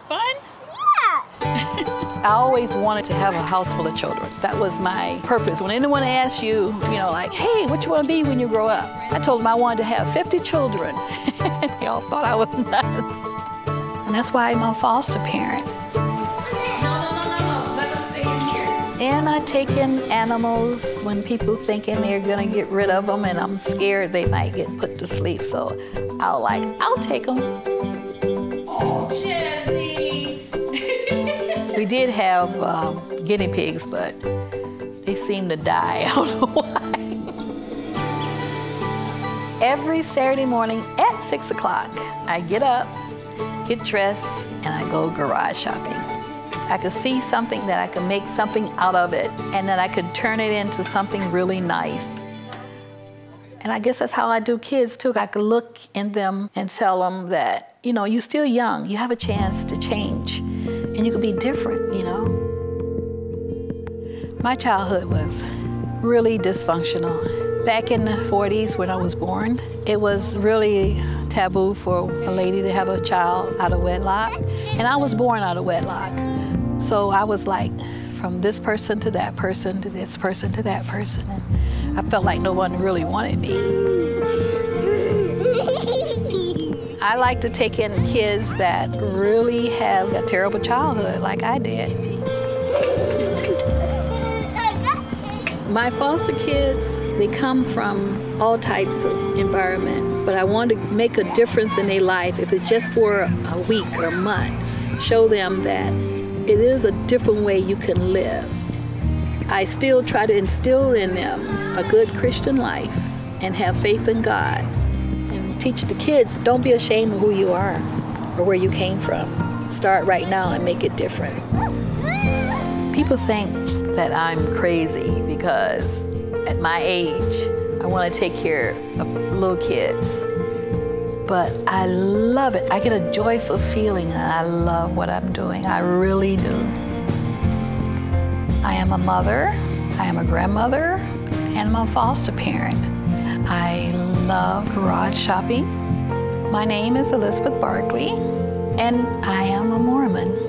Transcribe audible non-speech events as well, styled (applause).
fun? (laughs) I always wanted to have a house full of children. That was my purpose. When anyone asks you, you know, like, hey, what you want to be when you grow up? I told them I wanted to have 50 children. (laughs) they all thought I was nuts. And that's why I'm a foster parent. And I take in animals when people thinking they're gonna get rid of them and I'm scared they might get put to sleep. So I'll like, I'll take them. We did have um, guinea pigs, but they seem to die. I don't know why. Every Saturday morning at six o'clock, I get up, get dressed, and I go garage shopping. I could see something that I could make something out of it, and that I could turn it into something really nice. And I guess that's how I do kids too. I could look in them and tell them that, you know, you're still young, you have a chance to change, and you could be different, you know. My childhood was really dysfunctional. Back in the 40s when I was born, it was really taboo for a lady to have a child out of wedlock, and I was born out of wedlock. So I was like from this person to that person to this person to that person. And I felt like no one really wanted me. I like to take in kids that really have a terrible childhood like I did. My foster kids, they come from all types of environment, but I want to make a difference in their life if it's just for a week or a month. Show them that it is a different way you can live. I still try to instill in them a good Christian life and have faith in God teach the kids don't be ashamed of who you are or where you came from. Start right now and make it different. People think that I'm crazy because at my age, I want to take care of little kids. But I love it. I get a joyful feeling and I love what I'm doing. I really do. I am a mother, I am a grandmother, and I'm a foster parent. I love garage shopping. My name is Elizabeth Barkley, and I am a Mormon.